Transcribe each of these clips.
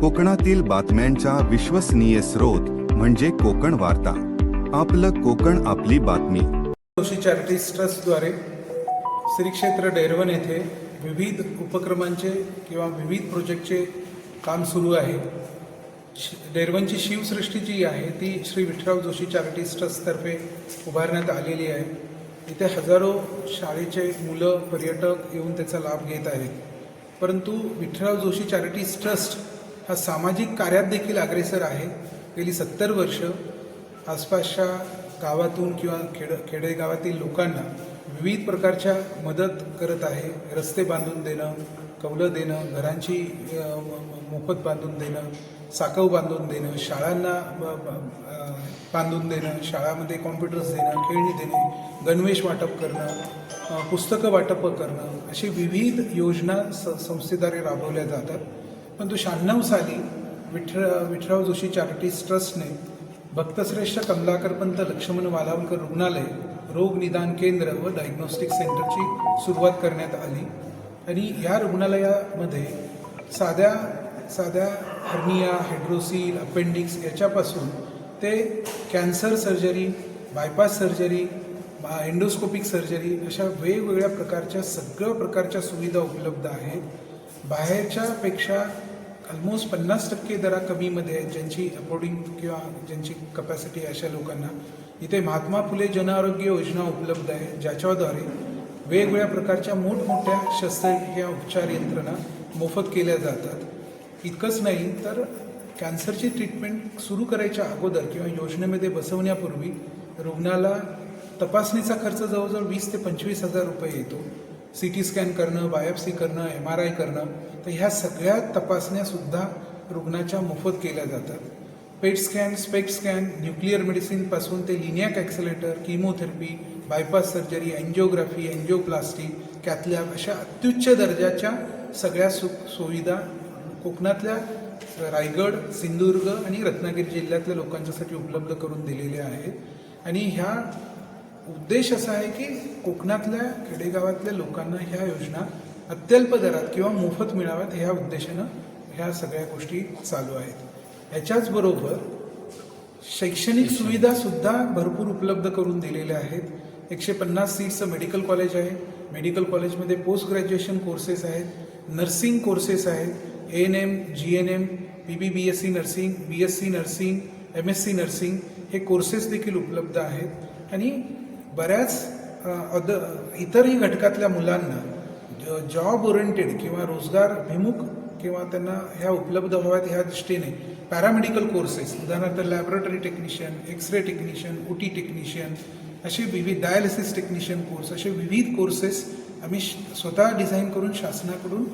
कोकणातील बातम्यांचा विश्वसनीय स्रोत म्हणजे कोकण वार्ता. आपलं कोकण आपली बातमी. जोशी चॅरिटीज ट्रस्टद्वारे श्री क्षेत्र डेरवन येथे विविध उपक्रमांचे किंवा विविध प्रोजेक्टचे काम सुरू आहे. शि डेरवनची शिवसृष्टी जी आहे ती श्री विठ्ठलराव जोशी चॅरिटीज ट्रस्टतर्फे उभारण्यात आलेली आहे. इथे हजारो शाळेचे मुलं पर्यटक येऊन त्याचा लाभ घेत आहेत. परंतु विठ्ठलराव जोशी चॅरिटीज ट्रस्ट हा सामाजिक कार्यात देखील अग्रेसर आहे. गेली सत्तर वर्ष आसपासच्या गावातून किंवा खेड खेडेगावातील लोकांना विविध प्रकारच्या मदत करत आहे. रस्ते बांधून देणं कौलं देणं घरांची मोफत बांधून देणं साकव बांधून देणं शाळांना बांधून देणं शाळामध्ये कॉम्प्युटर्स देणं खेळणी देणे गणवेश वाटप करणं पुस्तकं वाटप करणं अशी विविध योजना स संस्थेद्वारे राबवल्या जातात. परंतु शहाण्णव साली विठ्र विठ्ठलराव जोशी चॅरिटीज ट्रस्टने भक्तश्रेष्ठ कमलाकरपंत लक्ष्मण वालावलकर रुग्णालय रोग निदान केंद्र व डायग्नोस्टिक सेंटरची सुरुवात करण्यात आली. आणि या रुग्णालयामध्ये साध्या साध्या हर्निया हायड्रोसील अपेंडिक्स याच्यापासून ते cancer surgery bypass surgery endoscopic surgery अशा वेगवेगळ्या प्रकारच्या सगळ्या प्रकारच्या सुविधा उपलब्ध आहेत. बाहेरच्यापेक्षा ऑलमोस्ट पन्नास टक्के दरा कमीमध्ये आहेत ज्यांची अफोर्डिंग किंवा ज्यांची कपॅसिटी अशा लोकांना. इथे महात्मा फुले जनआरोग्य योजना उपलब्ध आहे ज्याच्याद्वारे वेगवेगळ्या प्रकारच्या मोठमोठ्या शस्त्रक्रिया उपचार यंत्रणा मोफत केल्या जातात. इतकंच नाही तर कॅन्सरची ट्रीटमेंट सुरू करायच्या अगोदर किंवा योजनेमध्ये बसवण्यापूर्वी रुग्णाला तपासणीचा खर्च जवळजवळ वीस ते पंचवीस हजार रुपये येतो. सी टी स्कॅन करणं बायोप्सी करणं एम आर आय करणं तर ह्या सगळ्या तपासण्यासुद्धा रुग्णाच्या मोफत केल्या जातात. PET scan SPECT scan nuclear मेडिसिनपासून ते linac accelerator chemotherapy bypass surgery angiography angioplasty cath lab अशा अत्युच्च दर्जाच्या सगळ्या सु सुविधा कोकणातल्या रायगड सिंधुदुर्ग आणि रत्नागिरी जिल्ह्यातल्या लोकांच्यासाठी उपलब्ध करून दिलेल्या आहेत. आणि ह्या उद्देश असा आहे की कोकणातल्या खेडेगावातल्या लोकांना ह्या योजना अत्यल्प दरात किंवा मोफत मिळाव्यात ह्या उद्देशानं ह्या सगळ्या गोष्टी चालू आहेत. ह्याच्याच बरोबर शैक्षणिक सुविधा सुद्धा भरपूर उपलब्ध करून दिलेल्या आहेत. एकशे पन्नास सीट्सचं मेडिकल कॉलेज आहे. मेडिकल कॉलेजमध्ये पोस्ट ग्रॅज्युएशन कोर्सेस आहेत. नर्सिंग कोर्सेस आहेत. N M G N M B B B S C nursing B S C nursing M S C nursing हे कोर्सेस देखील उपलब्ध आहेत. आणि बऱ्याच अद इतरही घटकातल्या मुलांना जॉब ओरिएंटेड किंवा रोजगारभिमुख किंवा त्यांना ह्या उपलब्ध व्हाव्यात ह्या दृष्टीने पॅरामेडिकल कोर्सेस उदाहरणार्थ laboratory technician X-ray technician O T technician असे विविध डायलिसिस टेक्निशियन कोर्स असे विविध कोर्सेस आम्ही श- स्वतः डिझाईन करून शासनाकडून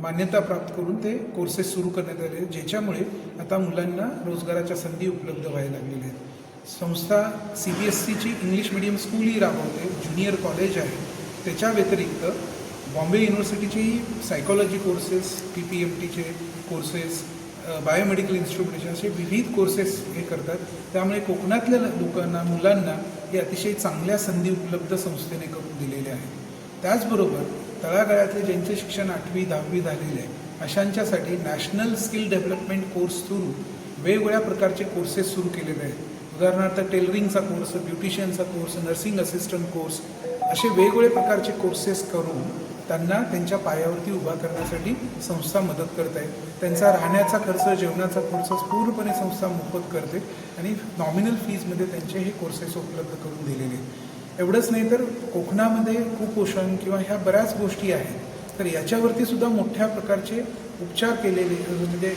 मान्यता प्राप्त करून ते कोर्सेस सुरू करण्यात आले ज्याच्यामुळे आता मुलांना रोजगाराच्या संधी उपलब्ध व्हायला लागलेल्या आहेत. संस्था सी बी एस सीची इंग्लिश मिडियम स्कूलही राबवते ज्युनियर कॉलेज आहे. त्याच्या व्यतिरिक्त Bombay युनिव्हर्सिटीचेही psychology courses P P M टीचे कोर्सेस बायोमेडिकल इन्स्ट्रुमेंटेशन असे विविध कोर्सेस हे करतात. त्यामुळे कोकणातल्या लोकांना मुलांना हे अतिशय चांगल्या संधी उपलब्ध संस्थेने करून दिलेल्या आहेत. त्याचबरोबर तळागाळातले ज्यांचे शिक्षण आठवी दहावी झालेले आहे अशांच्यासाठी national skill development course through वेगवेगळ्या प्रकारचे कोर्सेस सुरू केलेले आहेत. उदाहरणार्थ टेलरिंगचा कोर्स ब्युटिशियनचा कोर्स नर्सिंग असिस्टंट कोर्स असे वेगवेगळे प्रकारचे कोर्सेस करून त्यांना त्यांच्या पायावरती उभा करण्यासाठी संस्था मदत करत आहे. त्यांचा राहण्याचा खर्च जेवणाचा खर्च पूर्णपणे संस्था मोफत करते आणि नॉमिनल फीजमध्ये त्यांचे हे कोर्सेस उपलब्ध करून दिलेले आहेत. एवढंच नाही तर कोकणामध्ये कुपोषण किंवा ह्या बऱ्याच गोष्टी आहेत. तर याच्यावरती सुद्धा मोठ्या प्रकारचे उपचार केलेले म्हणजे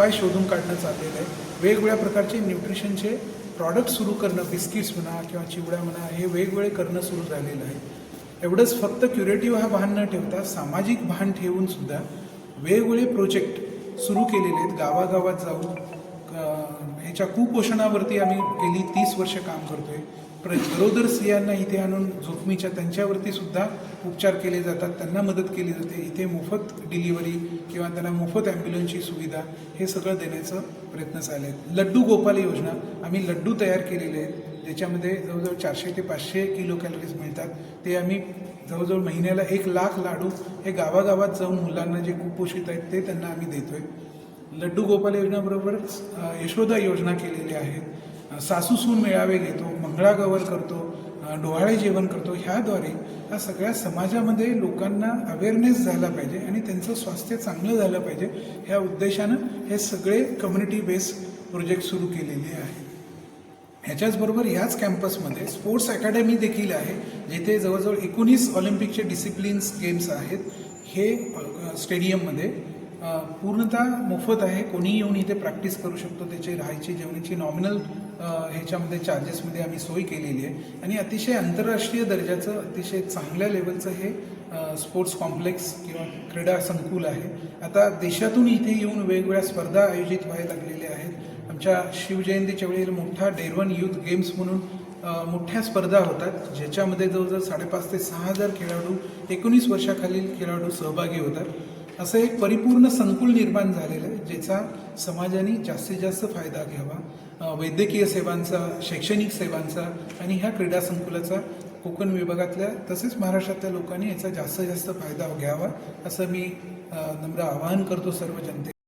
उपाय शोधून काढणं चाललेलं आहे. वेगवेगळ्या प्रकारचे न्यूट्रिशनचे प्रॉडक्ट सुरू करणं बिस्किट्स म्हणा किंवा चिवड्या म्हणा हे वेगवेगळे करणं सुरू झालेलं आहे. एवढंच फक्त क्युरेटिव्ह हा भान न ठेवता सामाजिक भान ठेवून सुद्धा वेगवेगळे प्रोजेक्ट सुरू केलेले आहेत. गावागावात जाऊन ह्याच्या कुपोषणावरती आम्ही गेली तीस वर्ष काम करतो आहे प्र गरोदर स्त्रियांना इथे आणून जोखमीच्या त्यांच्यावरती सुद्धा उपचार केले जातात त्यांना मदत केली जाते. इथे मोफत डिलिव्हरी किंवा त्यांना मोफत ॲम्ब्युलन्सची सुविधा हे सगळं देण्याचा प्रयत्न चालले आहेत. लड्डू गोपाल योजना आम्ही लड्डू तयार केलेले आहेत. ज्याच्यामध्ये जवळजवळ चारशे ते पाचशे किलो कॅलरीज मिळतात. ते आम्ही जवळजवळ महिन्याला एक लाख लाडू हे गावागावात जाऊन मुलांना जे कुपोषित आहेत ते त्यांना आम्ही देतो आहे लड्डू गोपाल योजनेबरोबरच यशोदा योजना केलेली आहे. सासू सून मेळावे घेतो मंगळागौर करतो डोहाळे जेवण करतो ह्याद्वारे या सगळ्या समाजामध्ये लोकांना अवेअरनेस झाला पाहिजे आणि त्यांचं स्वास्थ्य चांगलं झालं पाहिजे ह्या उद्देशानं हे सगळे कम्युनिटी बेस्ड प्रोजेक्ट सुरू केलेले आहेत. ह्याच्याचबरोबर ह्याच कॅम्पसमध्ये स्पोर्ट्स अकॅडमी देखील आहे जिथे जवळजवळ एकोणीस ऑलिम्पिकचे डिसिप्लिन्स गेम्स आहेत. हे स्टेडियममध्ये पूर्णतः मोफत आहे. कोणीही येऊन इथे प्रॅक्टिस करू शकतो. त्याची राहायची जेवणाची नॉमिनल ह्याच्यामध्ये चार्जेसमध्ये आम्ही सोय केलेली आहे. आणि अतिशय आंतरराष्ट्रीय दर्जाचं अतिशय चांगल्या लेवलचं हे स्पोर्ट्स कॉम्प्लेक्स किंवा क्रीडा संकुल आहे. आता देशातून इथे येऊन वेगवेगळ्या स्पर्धा आयोजित व्हायला लागलेल्या आहेत. आमच्या शिवजयंतीच्या वेळेला मोठा डेरवन युथ गेम्स म्हणून मोठ्या स्पर्धा होतात ज्याच्यामध्ये जवळजवळ साडेपाच ते सहा हजार खेळाडू एकोणीस वर्षाखालील खेळाडू सहभागी होतात. असं एक परिपूर्ण संकुल निर्माण झालेलं आहे ज्याचा समाजाने जास्तीत जास्त फायदा घ्यावा. वैद्यकीय सेवांचा शैक्षणिक सेवांचा आणि ह्या क्रीडा संकुलाचा कोकण विभागातल्या तसेच महाराष्ट्रातल्या लोकांनी याचा जास्तीत जास्त फायदा घ्यावा असं मी नम्र आवाहन करतो सर्व जनते